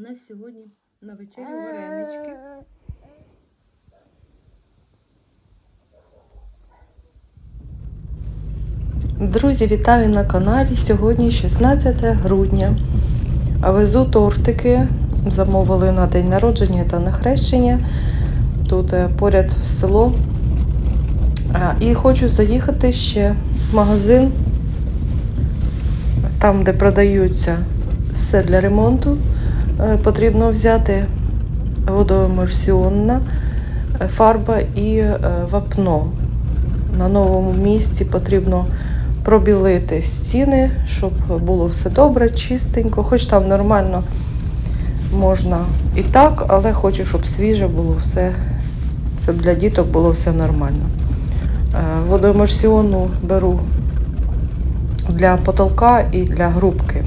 У нас сьогодні на вечерю варенички. Друзі, вітаю на каналі. Сьогодні 16 грудня. А Везу тортики. Замовили на день народження та на хрещення. Тут е, поряд в село. А, І хочу заїхати ще в магазин, там, де продаються все для ремонту. Е, Потрібно взяти водоемульсіонна е, фарба і е, вапно. На новому місці потрібно пробілити стіни, щоб було все добре, чистенько. Хоч там нормально можна і так, але хочу, щоб свіже було все, щоб для діток було все нормально. Водоемульсіонну беру для потолка і для грубки.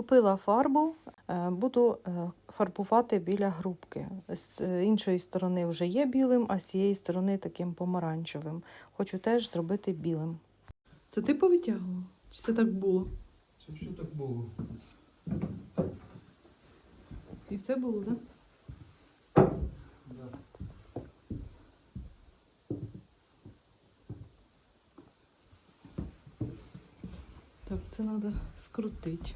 Купила фарбу, е, буду е, фарбувати біля грубки. З е, іншої сторони вже є білим, а з цієї сторони таким помаранчевим. Хочу теж зробити білим. Це ти повитягував? Чи це так було? Це все так було. І це було, так? Да. Так, це треба скрутити.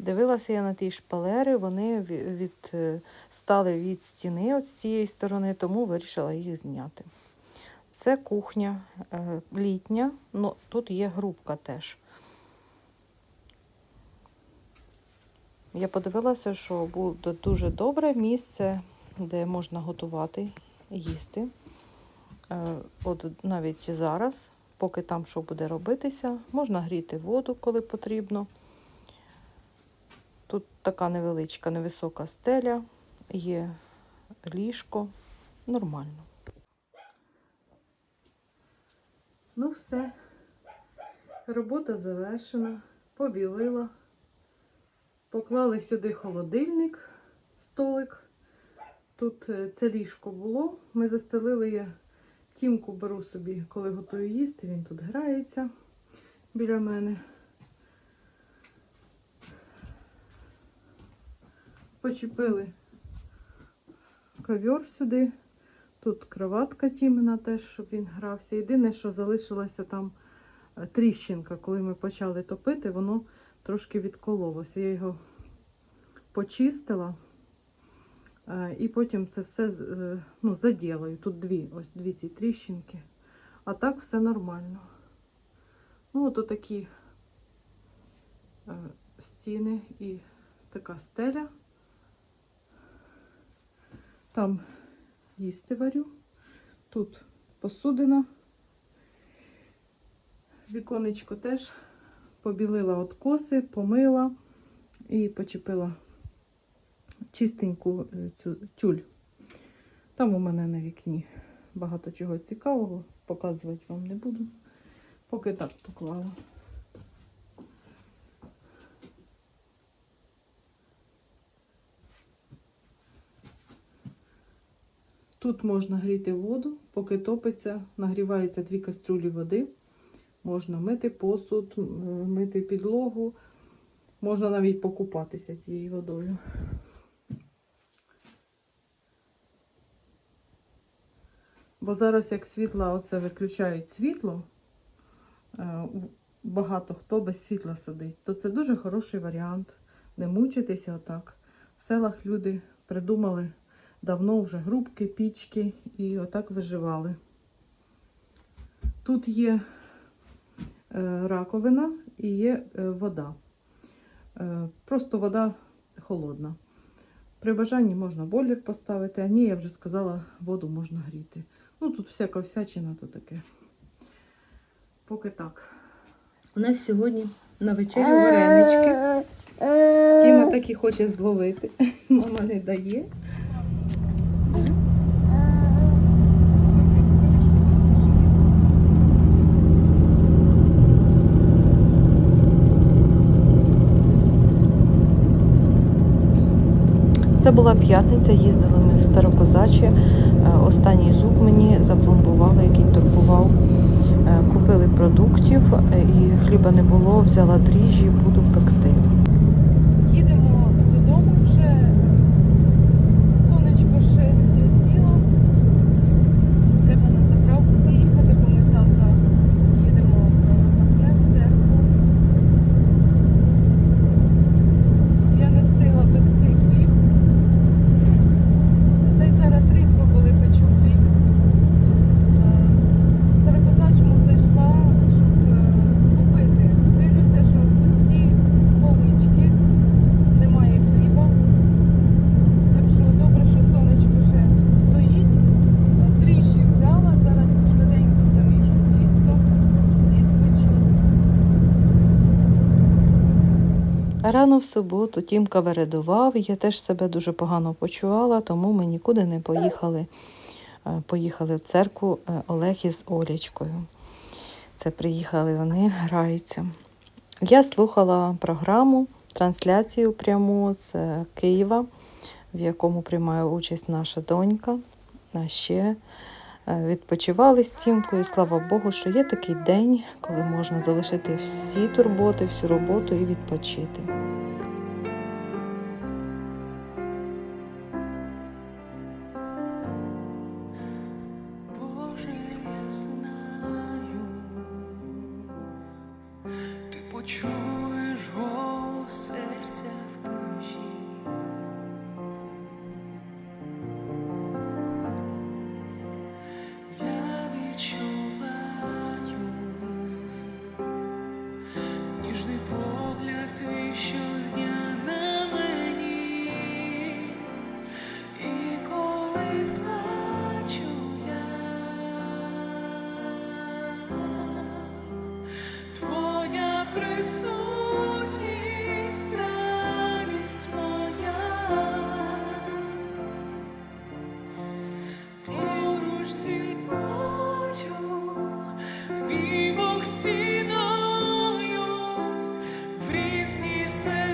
Дивилася я на ті шпалери, вони ві- від, е, стали від стіни от з цієї сторони, тому вирішила їх зняти. Це кухня е, літня, ну тут є грубка теж. Я подивилася, що буде дуже добре місце, де можна готувати, їсти. Е, От навіть зараз, поки там що буде робитися, можна гріти воду, коли потрібно. Тут така невеличка, невисока стеля, є ліжко, нормально. Ну все, робота завершена, побілила. Поклали сюди холодильник, столик. Тут е, це ліжко було. Ми застелили я тімку беру собі, коли готую їсти. Він тут грається біля мене. Почепили ковер сюди. Тут кроватка Тімена теж, щоб він грався. Єдине, що залишилася там е, тріщинка, коли ми почали топити, воно трошки відкололося. Я його почистила. Е, І потім це все е, ну, заділаю. Тут дві, ось дві ці тріщинки. А так все нормально. Ну, от такі стіни і така стеля. Там їсти варю. Тут посудина. Віконечко теж побілила откоси, помила і почепила чистеньку е, цю тюль. Там у мене на вікні багато чого цікавого, показувати вам не буду. Поки так поклала. Тут можна гріти воду, поки топиться, нагрівається дві каструлі води. Можна мити посуд, мити підлогу, можна навіть покупатися цією водою. Бо зараз, як світла, оце виключають світло, е, багато хто без світла сидить, то це дуже хороший варіант. Не мучитися отак. В селах люди придумали давно вже грубки, пічки і отак виживали. Тут є е, раковина і є е, вода. Е, Просто вода холодна. При бажанні можна бойлер поставити, а ні, я вже сказала, воду можна гріти. Ну, тут всяка всячина, то таке. Поки так. У нас сьогодні на вечерю варенички. Тіма так хоче зловити. Мама не дає. Це була п'ятниця, їздили ми в Старокозачі. Е, Останній зуб мені запломбували, який турбував. Е, Купили продуктів е, і хліба не було, взяла дріжджі, буду пекти. Їдемо додому вже. Сонечко ще не сіло. Треба на заправку заїхати, бо ми завтра їдемо в Масне в церкву. Я не встигла пекти хліб. Та й зараз рідко коли печу хліб. Е, В Старокозачому зайшла, щоб е, купити. Дивлюся, що пусті полички, немає хліба. Так що добре, що сонечко ще стоїть. Е, Дріжджі взяла, зараз швиденько замішу тісто і спечу. Рано в суботу Тімка вередував, я теж себе дуже погано почувала, тому ми нікуди не поїхали. Е, Поїхали в церкву е, Олег із Олічкою. Це приїхали вони, граються. Я слухала програму, трансляцію пряму з е, Києва, в якому приймає участь наша донька. А ще відпочивали з Тімкою. Слава Богу, що є такий день, коли можна залишити всі турботи, всю роботу і відпочити. Боже, я знаю, ти почуєш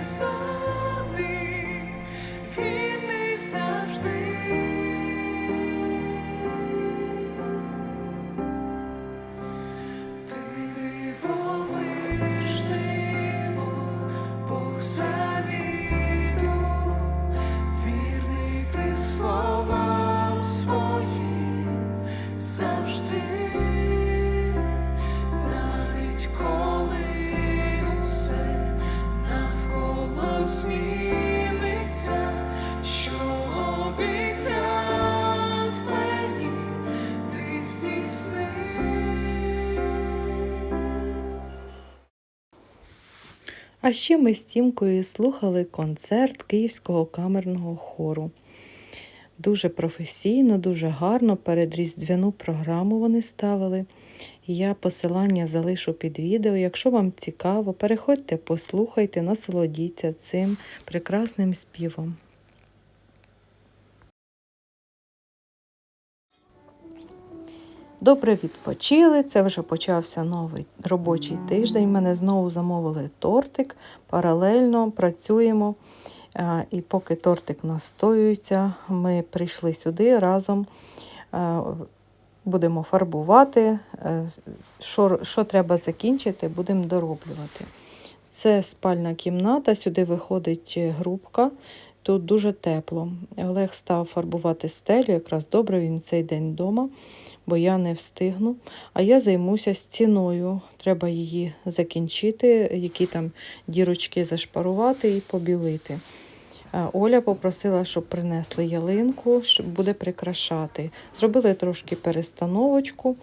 сезони, А ще ми з Тімкою слухали концерт Київського камерного хору. Дуже професійно, дуже гарно перед різдвяну програму вони ставили. Я посилання залишу під відео. Якщо вам цікаво, переходьте, послухайте, насолодіться цим прекрасним співом. Добре відпочили. Це вже почався новий робочий тиждень. Мене знову замовили тортик. Паралельно працюємо. І поки тортик настоюється, ми прийшли сюди разом. Будемо фарбувати. е, Що, що треба закінчити, будемо дороблювати. Це спальна кімната, сюди виходить грубка. Тут дуже тепло. Олег став фарбувати стелю, якраз добре він цей день вдома, бо я не встигну. А я займуся стіною. Треба її закінчити, які там дірочки зашпарувати і побілити. Е, Оля попросила, щоб принесли ялинку, щоб буде прикрашати. Зробили трошки перестановочку,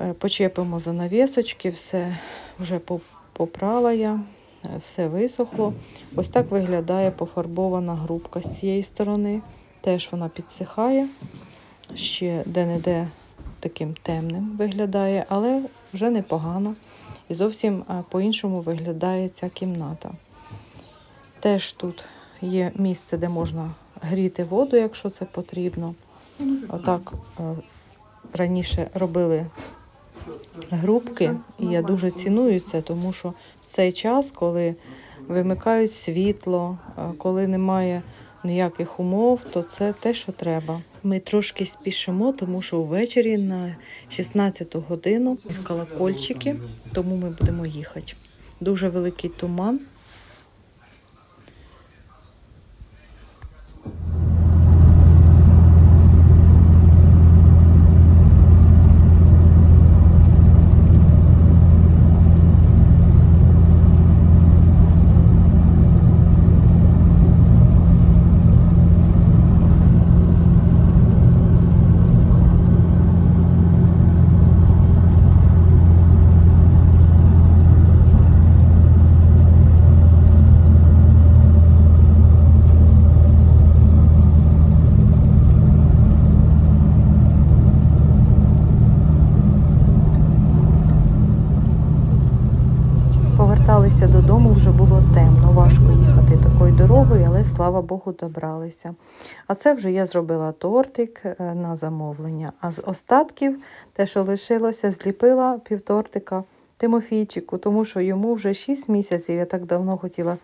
Е, почепимо занавісочки, все вже по- попрала я, е, все висохло. Ось так виглядає пофарбована грубка з цієї сторони. Теж вона підсихає, ще де-не-де таким темним виглядає, але вже непогано. І зовсім по-іншому виглядає ця кімната. Теж тут є місце, де можна гріти воду, якщо це потрібно. Отак раніше робили грубки, і я дуже ціную це, тому що в цей час, коли вимикають світло, коли немає ніяких умов, то це те, що треба. Ми трошки спішимо, тому що ввечері на 16 годину в колокольчики, тому ми будемо їхати. Дуже великий туман. Поверталися додому, вже було темно, важко їхати такою дорогою, але слава Богу, добралися. А це вже я зробила тортик е, на замовлення. А з остатків, те, що лишилося, зліпила півтортика Тимофійчику, тому що йому вже 6 місяців. Я так давно хотіла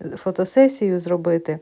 е, фотосесію зробити.